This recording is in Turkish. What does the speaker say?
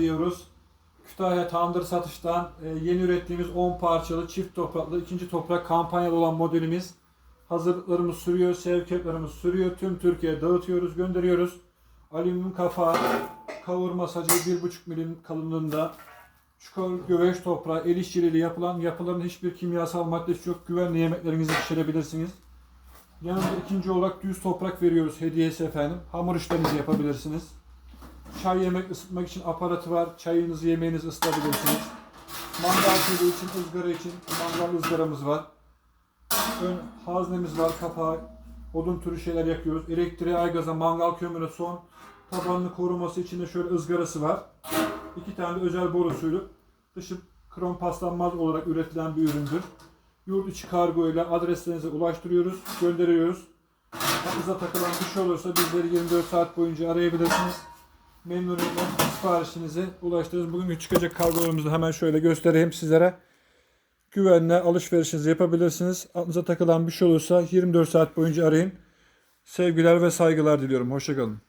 diyoruz. Kütahya Tandır Satış'tan e, yeni ürettiğimiz 10 parçalı çift topraklı ikinci toprak kampanyalı olan modelimiz. Hazırlıklarımız sürüyor, sevkiyatlarımız sürüyor. Tüm Türkiye'ye dağıtıyoruz, gönderiyoruz. Alüminyum kafa, kavurma sacı 1,5 milim kalınlığında. Çukur göveç toprağı, el işçiliğiyle yapılan yapıların hiçbir kimyasal maddesi yok. Güvenli yemeklerinizi pişirebilirsiniz. Yanında ikinci olarak düz toprak veriyoruz hediyesi efendim. Hamur işlerinizi yapabilirsiniz. Çay yemek ısıtmak için aparatı var. Çayınızı yemeğinizi ısıtabilirsiniz. Mangal türü için, ızgara için mangal ızgaramız var. Ön haznemiz var, kapağı, odun türü şeyler yakıyoruz. Elektriğe, aygaza, mangal kömürü son. Tabanını koruması için de şöyle ızgarası var. İki tane de özel borusuyla dışı krom paslanmaz olarak üretilen bir üründür. Yurt içi kargo ile adreslerinize ulaştırıyoruz, gönderiyoruz. Aklınıza takılan bir şey olursa bizleri 24 saat boyunca arayabilirsiniz. Memnuniyetle siparişinizi ulaştırırız. Bugün çıkacak kargolarımızı hemen şöyle göstereyim sizlere. Güvenle alışverişinizi yapabilirsiniz. Aklınıza takılan bir şey olursa 24 saat boyunca arayın. Sevgiler ve saygılar diliyorum. Hoşçakalın.